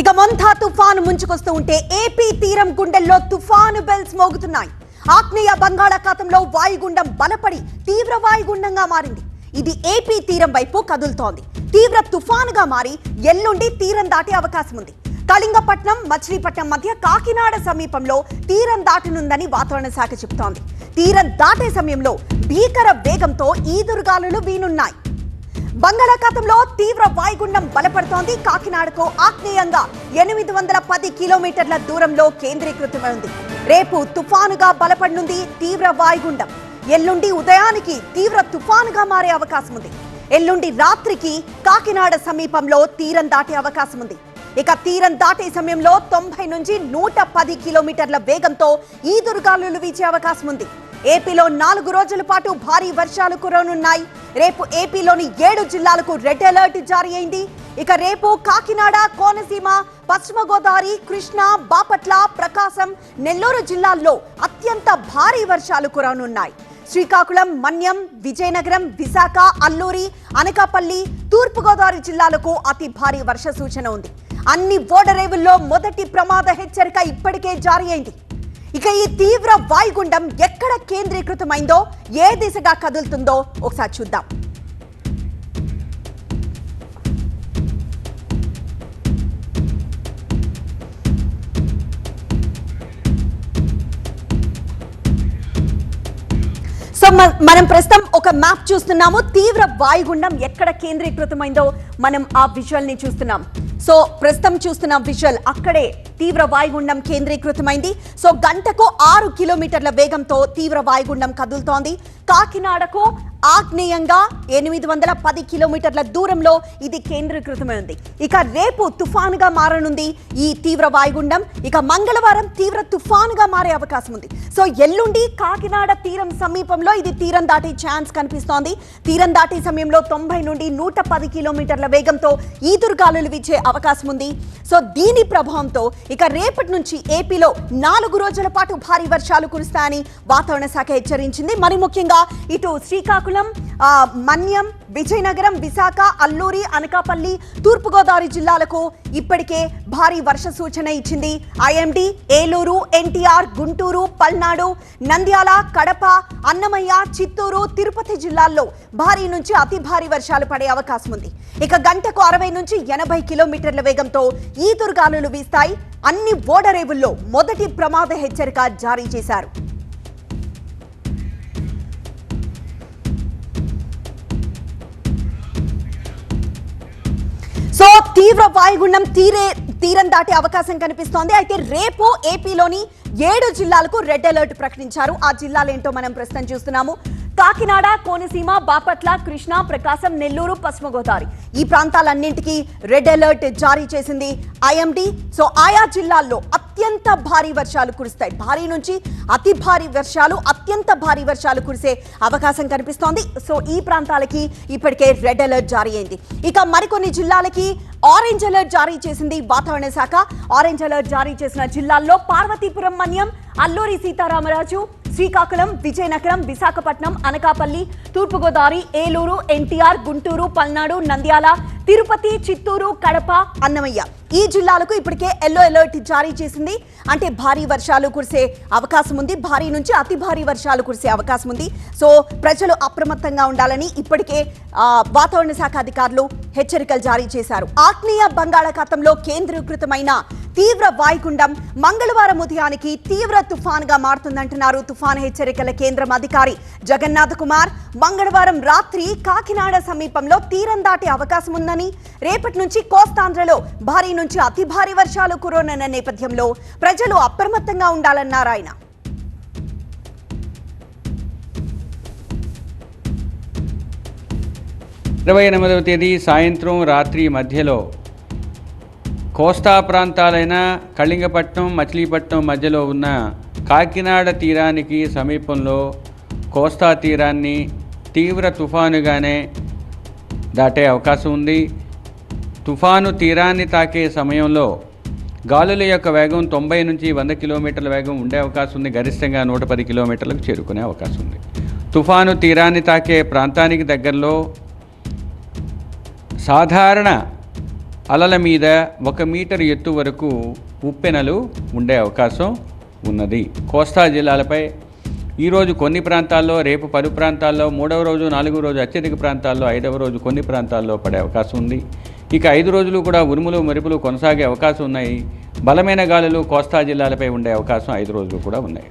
ఇక మంథా తుఫాను ముంచుకొస్తూ ఉంటే ఏపీ తీరం గుండెల్లో తుఫాను బెల్స్ మోగుతున్నాయి. ఆగ్నేయ బంగాళాఖాతంలో వాయుగుండం బలపడి తీవ్ర వాయుగుండంగా మారింది. ఇది ఏపీ తీరం వైపు కదులుతోంది. తీవ్ర తుఫానుగా మారి ఎల్లుండి తీరం దాటే అవకాశం ఉంది కళింగపట్నం మచిలీపట్నం మధ్య కాకినాడ సమీపంలో తీరం దాటనుందని వాతావరణ శాఖ చెబుతోంది. తీరం దాటే సమయంలో భీకర వేగంతో ఈదురుగాలులు వీనున్నాయి. బంగాళాఖాతంలో తీవ్ర వాయుగుండం బలపడుతోంది. కాకినాడకు ఆగ్నేయంగా ఎనిమిది వందల పది కిలోమీటర్ల దూరంలో కేంద్రీకృతమైంది. రేపు తుఫానుగా బలపడనుంది తీవ్ర వాయుగుండం. ఎల్లుండి ఉదయానికి తీవ్ర తుఫానుగా మారే అవకాశం ఉంది ఎల్లుండి రాత్రికి కాకినాడ సమీపంలో తీరం దాటే అవకాశం ఉంది ఇక తీరం దాటే సమయంలో తొంభై నుంచి నూట పది కిలోమీటర్ల వేగంతో ఈదురుగాలులు వీచే అవకాశం ఉంది ఏపీలో నాలుగు రోజుల పాటు భారీ వర్షాలు కురవనున్నాయి. రేపు ఏపీలోని ఏడు జిల్లాలకు రెడ్ అలర్ట్ జారీ అయింది. ఇక రేపు కాకినాడ కోనసీమ పశ్చిమ గోదావరి కృష్ణా బాపట్ల ప్రకాశం నెల్లూరు జిల్లాల్లో అత్యంత భారీ వర్షాలు కురానున్నాయి శ్రీకాకుళం మన్యం విజయనగరం విశాఖ అల్లూరి అనకాపల్లి తూర్పుగోదావరి జిల్లాలకు అతి భారీ వర్ష సూచన ఉంది. అన్ని ఓడరేవుల్లో మొదటి ప్రమాద హెచ్చరిక ఇప్పటికే జారీ అయింది. ఇక ఈ తీవ్ర వాయుగుండం ఎక్కడ కేంద్రీకృతమైందో ఏ దిశగా కదులుతుందో ఒకసారి చూద్దాం. సో మనం ప్రస్తుతం ఒక మ్యాప్ చూస్తున్నాము. తీవ్ర వాయుగుండం ఎక్కడ కేంద్రీకృతమైందో మనం ఆ విజువల్ని చూస్తున్నాం. సో ప్రస్తుతం చూస్తున్న విజువల్ అక్కడే. తీవ్ర వాయుగుండం కేంద్రీకృతమైంది. సో గంటకు ఆరు కిలోమీటర్ల వేగంతో తీవ్ర వాయుగుండం కదులుతోంది. కాకినాడకు ఆగ్నేయంగా ఎనిమిది వందల పది కిలోమీటర్ల దూరంలో ఇది కేంద్రీకృతమై ఉంది. ఇక రేపు తుఫానుగా మారనుంది ఈ తీవ్ర వాయుగుండం. ఇక మంగళవారం తీవ్ర తుఫానుగా మారే అవకాశం ఉంది. సో ఎల్లుండి కాకినాడ తీరం సమీపంలో ఇది తీరం దాటే ఛాన్స్ కనిపిస్తోంది. తీరం దాటే సమయంలో తొంభై నుండి నూట పది కిలోమీటర్ల వేగంతో ఈదురుగాలులు వీచే అవకాశం ఉంది. సో దీని ప్రభావంతో ఇక రేపటి నుంచి ఏపీలో నాలుగు రోజుల పాటు భారీ వర్షాలు కురుస్తాయని వాతావరణ శాఖ హెచ్చరించింది. మరి ముఖ్యంగా ఇటు శ్రీకాకుళం మన్యం విజయనగరం విశాఖ అల్లూరి అనకాపల్లి తూర్పుగోదావరి జిల్లాలకు ఇప్పటికే భారీ వర్ష సూచన ఇచ్చింది. ఐఎండి ఏలూరు ఎన్టీఆర్ గుంటూరు పల్నాడు నంద్యాల కడప అన్నమయ్య చిత్తూరు తిరుపతి జిల్లాల్లో భారీ నుంచి అతి భారీ వర్షాలు పడే అవకాశం ఉంది. ఇక గంటకు అరవై నుంచి ఎనభై కిలోమీటర్ల వేగంతో ఈదురుగాలులు వీస్తాయి. అన్ని ఓడరేవుల్లో మొదటి ప్రమాద హెచ్చరిక జారీ చేశారు. తీవ్ర వాయుగుండం తీరే తీరం దాటే అవకాశం కనిపిస్తోంది. అయితే రేపు ఏపీలోని ఏడు జిల్లాలకు రెడ్ అలర్ట్ ప్రకటించారు. ఆ జిల్లాలేంటో మనం ప్రస్తుతం చూస్తున్నాము. కాకినాడ కోనసీమ బాపట్ల కృష్ణా ప్రకాశం నెల్లూరు పశ్చిమ గోదావరి. ఈ ప్రాంతాలన్నింటికీ రెడ్ అలర్ట్ జారీ చేసింది ఐఎండి. సో ఆయా జిల్లాల్లో అత్యంత భారీ వర్షాలు కురుస్తాయి. భారీ నుంచి అతి భారీ వర్షాలు అత్యంత భారీ వర్షాలు కురిసే అవకాశం కనిపిస్తోంది. సో ఈ ప్రాంతాలకి ఇప్పటికే రెడ్ అలర్ట్ జారీ అయింది. ఇక మరికొన్ని జిల్లాలకి ఆరెంజ్ అలర్ట్ జారీ చేసింది వాతావరణ శాఖ. ఆరెంజ్ అలర్ట్ జారీ చేసిన జిల్లాల్లో పార్వతీపురం మన్యం అల్లూరి సీతారామరాజు శ్రీకాకుళం విజయనగరం విశాఖపట్నం అనకాపల్లి తూర్పుగోదావరి ఏలూరు ఎన్టీఆర్ గుంటూరు పల్నాడు నంద్యాల తిరుపతి చిత్తూరు కడప అన్నమయ్య. ఈ జిల్లాలకు ఇప్పటికే ఎల్లో అలర్ట్ జారీ చేసింది. అంటే భారీ వర్షాలు కురిసే అవకాశం ఉంది. భారీ నుంచి అతి భారీ వర్షాలు కురిసే అవకాశం ఉంది. సో ప్రజలు అప్రమత్తంగా ఉండాలని ఇప్పటికే వాతావరణ శాఖ అధికారులు హెచ్చరికలు జారీ చేశారు. ఆగ్నేయ బంగాళాఖాతంలో కేంద్రీకృతమైన తీవ్ర వాయుగుండం మంగళవారం ఉదయానికి తీవ్ర తుఫాన్గా మారుతుందంటున్నారు తుఫాన్ హెచ్చరికల కేంద్రం అధికారి జగన్నాథ్ కుమార్. మంగళవారం రాత్రి కాకినాడ సమీపంలో తీరం దాటే అవకాశం ఉందని రేపటి నుంచి కోస్తాంధ్రలో భారీ నుంచి అతి భారీ వర్షాలు కురోనన్న నేపథ్యంలో ప్రజలు అప్రమత్తంగా ఉండాలన్నారు ఆయన. ఇరవై ఎనిమిదవ తేదీ సాయంత్రం రాత్రి మధ్యలో కోస్తా ప్రాంతాలైన కళింగపట్నం మచిలీపట్నం మధ్యలో ఉన్న కాకినాడ తీరానికి సమీపంలో కోస్తా తీరాన్ని తీవ్ర తుఫానుగానే దాటే అవకాశం ఉంది. తుఫాను తీరాన్ని తాకే సమయంలో గాలుల యొక్క వేగం తొంభై నుంచి వంద కిలోమీటర్ల వేగం ఉండే అవకాశం ఉంది. గరిష్టంగా నూట పది కిలోమీటర్లకు చేరుకునే అవకాశం ఉంది. తుఫాను తీరాన్ని తాకే ప్రాంతానికి దగ్గరలో సాధారణ అలల మీద ఒక మీటర్ ఎత్తు వరకు ఉప్పెనలు ఉండే అవకాశం ఉన్నది. కోస్తా జిల్లాలపై ఈరోజు కొన్ని ప్రాంతాల్లో రేపు పలు ప్రాంతాల్లో మూడవ రోజు నాలుగవ రోజు అత్యధిక ప్రాంతాల్లో ఐదవ రోజు కొన్ని ప్రాంతాల్లో పడే అవకాశం ఉంది. ఇక ఐదు రోజులు కూడా ఉరుములు మెరుపులు కొనసాగే అవకాశం ఉన్నాయి. బలమైన గాలులు కోస్తా జిల్లాలపై ఉండే అవకాశం ఐదు రోజులు కూడా ఉన్నాయి.